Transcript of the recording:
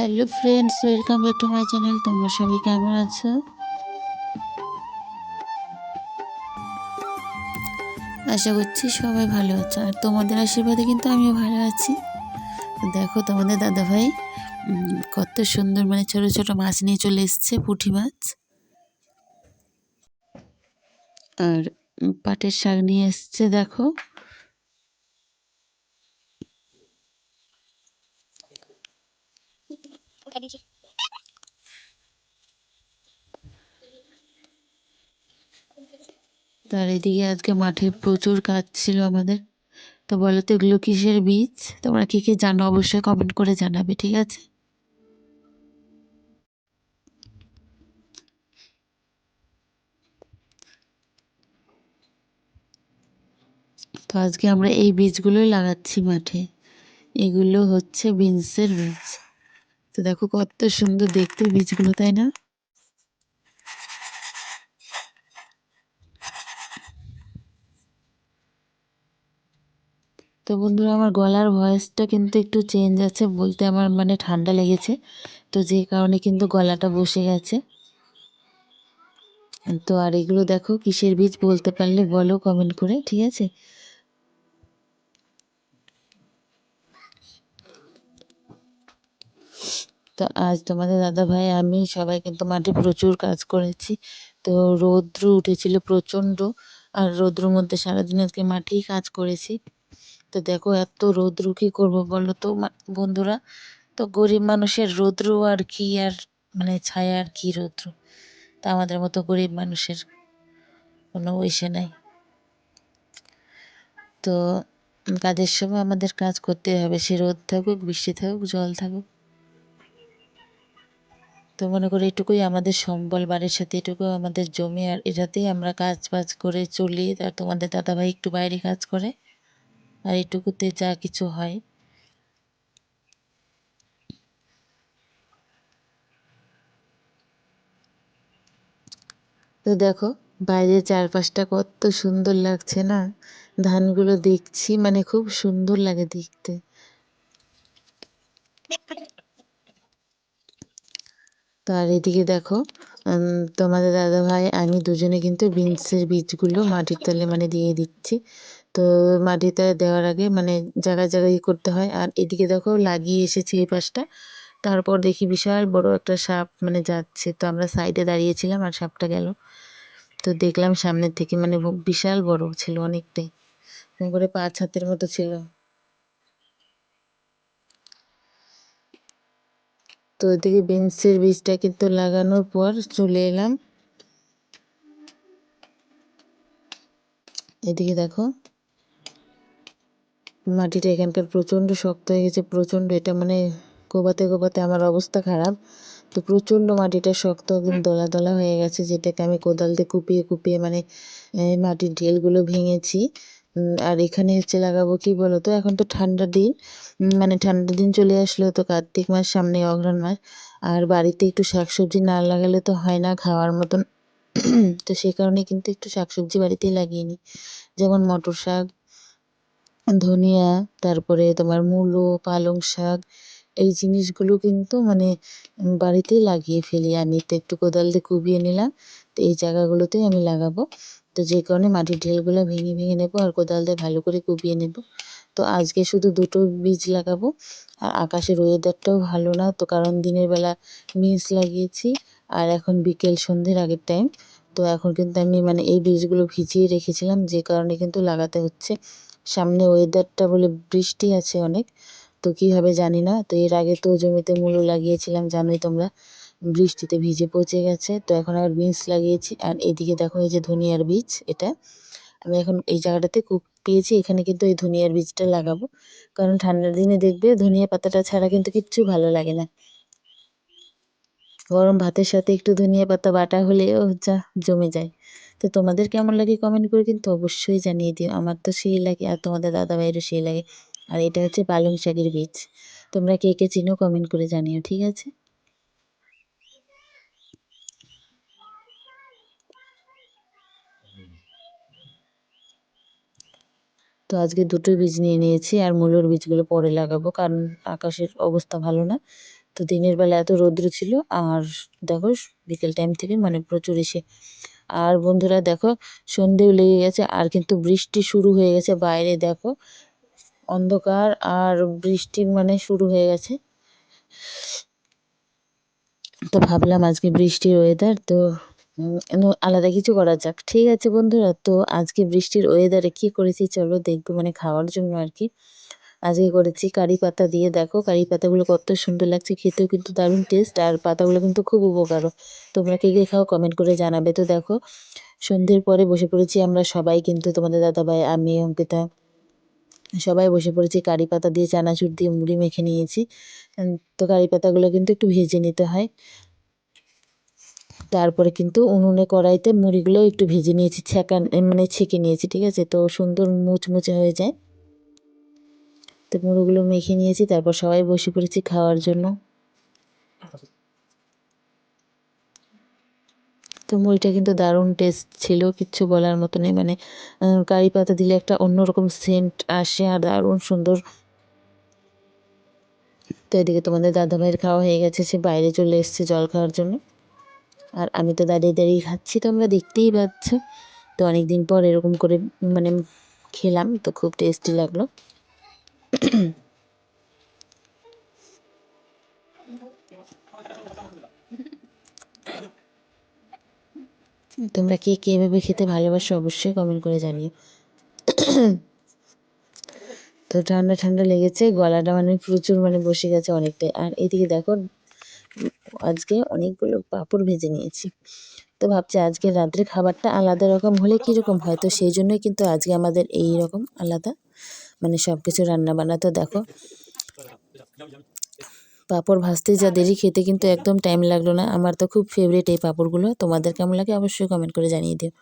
Hello friends welcome back to my channel তোমরা সবাই কেমন আছো? আশা করছি সবাই ভালো আছো। আর তোমাদের আশীর্বাদে কিন্তু আমিও ভালো আছি। দেখো, তোমাদের দাদাভাই কত সুন্দর মানে ছোট ছোট মাছ নিয়ে চলে এসছে, পুঁটি মাছ। আর পাটের শাক নিয়ে এসছে, দেখো। তার এদিকে আজকে মাঠে প্রচুর কাজ ছিল আমাদের। তো বলো তো, এগুলো কিসের বীজ? তোমরা কি কি জানো অবশ্যই কমেন্ট করে জানাবে, ঠিক আছে? তো আজকে আমরা এই বীজগুলোই লাগাচ্ছি মাঠে। এগুলো হচ্ছে বিনসের বীজ। তো দেখো কত সুন্দর দেখতে বীজগুলো, তাই না? তো বন্ধুরা, আমার গলার ভয়েসটা কিন্তু একটু চেঞ্জ আছে বলতে আমার মানে ঠান্ডা লেগেছে। তো যে কারণে কিন্তু গলাটা বসে গেছে। তো আর এগুলো দেখো কিসের বীজ বলতে পারলে বলো কমেন্ট করে, ঠিক আছে? তো আজ তোমাদের দাদা ভাই আমি সবাই কিন্তু মাঠে প্রচুর কাজ করেছি। তো রৌদ্র উঠেছিল প্রচণ্ড, আর রৌদ্রর মধ্যে সারাদিন আজকে মাঠেই কাজ করেছি। তো দেখো এত রৌদ্র, কী করব বলো তো বন্ধুরা? তো গরিব মানুষের রৌদ্র আর কি, আর মানে ছায়া আর কি রৌদ্র? তা আমাদের মতো গরিব মানুষের কোনো ইসে নাই। তো কাজের সময় আমাদের কাজ করতে হবে, সে রোদ থাকুক, বৃষ্টি থাকুক, জল থাকুক। তো মনে করি এটুকুই আমাদের সম্বল বাড়ির সাথে, এটুকু আমাদের জমি আর এটাতেই আমরা কাজ বাজ করে চলি। আর তোমাদের দাদাভাই একটু বাইরে কাজ করে, আর এটুকুতে যা কিছু হয়। তো দেখো, বাইরের চারপাশটা কত সুন্দর লাগছে না? ধানগুলো দেখছি মানে খুব সুন্দর লাগে দেখতে। তো আর এদিকে দেখো তোমাদের দাদাভাই, আমি দুজনে কিন্তু বিনসের বীজগুলো মাটির তলে মানে দিয়ে দিচ্ছি। তো মাটির তলে দেওয়ার আগে মানে জায়গায় জায়গায় করতে হয়। আর এদিকে দেখো, লাগিয়ে এসেছি এই পাশটা। তারপর দেখি বিশাল বড় একটা সাপ মানে যাচ্ছে। তো আমরা সাইডে দাঁড়িয়েছিলাম আর সাপটা গেল। তো দেখলাম সামনের থেকে মানে বিশাল বড় ছিল অনেকটাই। করে পাঁচ হাতের মতো ছিল। তো এদিকে বেঞ্চের বীজটা কিন্তু লাগানোর পর চলে এলাম। এদিকে দেখো, মাটিটা এখানকার প্রচণ্ড শক্ত হয়ে গেছে, প্রচণ্ড এটা মানে কোবাতে কোবাতে আমার অবস্থা খারাপ। তো প্রচণ্ড মাটিটা শক্ত একদম দলা দলা হয়ে গেছে, যেটাকে আমি কোদাল দিয়ে কুপিয়ে কুপিয়ে মানে মাটির ঢেলগুলো ভেঙেছি। আর এখানে হচ্ছে লাগাবো কি বলতো? এখন তো ঠান্ডা দিন। মানে ঠান্ডার দিন চলে আসলো তো কার্তিক মাস সামনে অঘ্রাণ মাস। আর বাড়িতে একটু শাকসবজি না লাগালে তো হয় না খাওয়ার মতন। তো সেই কারণে কিন্তু একটু শাকসবজি বাড়িতেই লাগিয়ে নিই। যেমন মটর শাক, ধনিয়া, তারপরে তোমার মূলো, পালং শাক, এই জিনিসগুলো কিন্তু মানে বাড়িতেই লাগিয়ে ফেলি। আমি তো একটু কোদাল দিয়ে কুবিয়ে নিলাম, তো এই জায়গাগুলোতেই আমি লাগাবো। তো যে কারণে মাটির ঢেলগুলো ভেঙে ভেঙে নেব আর কোদাল দিয়ে ভালো করে কুপিয়ে নেব। তো আজকে শুধু দুটো বীজ লাগাবো আর আকাশের ওয়েদারটাও ভালো না, তো কারণ দিনের বেলা বীজ লাগিয়েছি আর এখন বিকেল সন্ধ্যের আগের টাইম তো এখন কিন্তু আমি মানে এই বীজগুলো ভিজিয়ে রেখেছিলাম, যে কারণে কিন্তু লাগাতে হচ্ছে। সামনে ওয়েদারটা বলে বৃষ্টি আছে অনেক, তো কী হবে জানি না। তো এর আগে তো জমিতে মূলো লাগিয়েছিলাম, জানোই তোমরা। বৃষ্টিতে ভিজে পচে গেছে। তো এখন আবার বিনস লাগিয়েছি। আর এদিকে দেখো এই যে ধনিয়ার বীজ, এটা আমি এখন এই জায়গাটাতে কূপ পেয়েছি। এখানে কিন্তু এই ধনিয়ার বীজটা লাগাবো। কারণ ঠান্ডার দিনে দেখবে ধনিয়া পাতাটা ছাড়া কিন্তু কিচ্ছু ভালো লাগে না। গরম ভাতের সাথে একটু ধনিয়া পাতা বাটা হলেও যা জমে যায়। তো তোমাদের কেমন লাগে কমেন্ট করে কিন্তু অবশ্যই জানিয়ে দিও। আমার তো সেই লাগে আর তোমাদের দাদা দাদাভাইয়েরও সেই লাগে। আর এটা হচ্ছে পালং শাকের বীজ। তোমরা কে কে চিনো কমেন্ট করে জানিও, ঠিক আছে? তো আজকে দুটো বীজ নিয়ে নিয়েছি আর মূলোর বীজগুলো পরে লাগাবো, কারণ আকাশের অবস্থা ভালো না। তো দিনের বেলা এত রৌদ্র ছিল আর দেখো বিকেল টাইম থেকে মানে প্রচুর এসে। আর বন্ধুরা দেখো সন্ধেও লেগে গেছে আর কিন্তু বৃষ্টি শুরু হয়ে গেছে বাইরে দেখো। অন্ধকার আর বৃষ্টি মানে শুরু হয়ে গেছে। তো ভাবলাম আজকে বৃষ্টির ওয়েদার তো আলাদা কিছু করা যাক। ঠিক আছে বন্ধুরা, তো আজকে বৃষ্টির ওয়েদারে কি করেছি চলো দেখব মানে খাওয়ার জন্য আর কি। আজকে করেছি কারি পাতা দিয়ে, দেখো কারি পাতাগুলো কত সুন্দর লাগছে, খেতেও কিন্তু দারুণ টেস্ট আর পাতাগুলো কিন্তু খুব উপকারও। তোমরা কে কে খাও কমেন্ট করে জানাবে। তো দেখো, সন্ধ্যের পরে বসে পড়েছি আমরা সবাই কিন্তু, তোমাদের দাদাভাই, আমি, অঙ্কিতা, সবাই বসে পড়েছি কারি পাতা দিয়ে, চানাচুর দিয়ে, মুড়ি মেখে নিয়েছি। তো কারি পাতাগুলো কিন্তু একটু ভেজে নিতে হয়। তারপরে কিন্তু উনুনে কড়াইতে মুড়িগুলো একটু ভেজে নিয়েছি ছ্যাঁকা মানে ছেঁকে নিয়েছি, ঠিক আছে? তো সুন্দর মুচমুচে হয়ে যায়। তো মুড়িগুলো মেখে নিয়েছি, তারপর সবাই বসে পড়েছি খাওয়ার জন্য। তো মুড়িটা কিন্তু দারুণ টেস্ট ছিল, কিচ্ছু বলার মতো নেই। মানে কারি পাতা দিলে একটা অন্যরকম সেন্ট আসে আর দারুণ সুন্দর। তো এদিকে তোমাদের দাদাভাইয়ের খাওয়া হয়ে গেছে, সে বাইরে চলে এসেছে জল খাওয়ার জন্য। আর আমি তো দাঁড়িয়ে দাঁড়িয়ে খাচ্ছি, তোমরা দেখতেই পাচ্ছ। তো অনেক দিন পর এরকম করে মানে খেলাম, তো খুব টেস্টি লাগল। তোমরা কে কে এভাবে খেতে ভালোবাসো অবশ্যই কমেন্ট করে জানিও। তো ঠান্ডা ঠান্ডা লেগেছে, গলাটা মানে প্রচুর মানে বসে গেছে অনেকটাই। আর এদিকে দেখো আজকে অনেকগুলো পাঁপড় ভেজে নিয়েছি। তো ভাবছি আজকে রাত্রে খাবারটা আলাদা রকম হলে কীরকম হয়? তো সেই জন্যই কিন্তু আজকে আমাদের এই রকম আলাদা মানে সব কিছু রান্না বান্না। তো দেখো, পাঁপড় ভাজতে যা দেরি খেতে কিন্তু একদম টাইম লাগল না। আমার তো খুব ফেভারিট এই পাঁপড়গুলো। তোমাদের কেমন লাগে অবশ্যই কমেন্ট করে জানিয়ে দিও।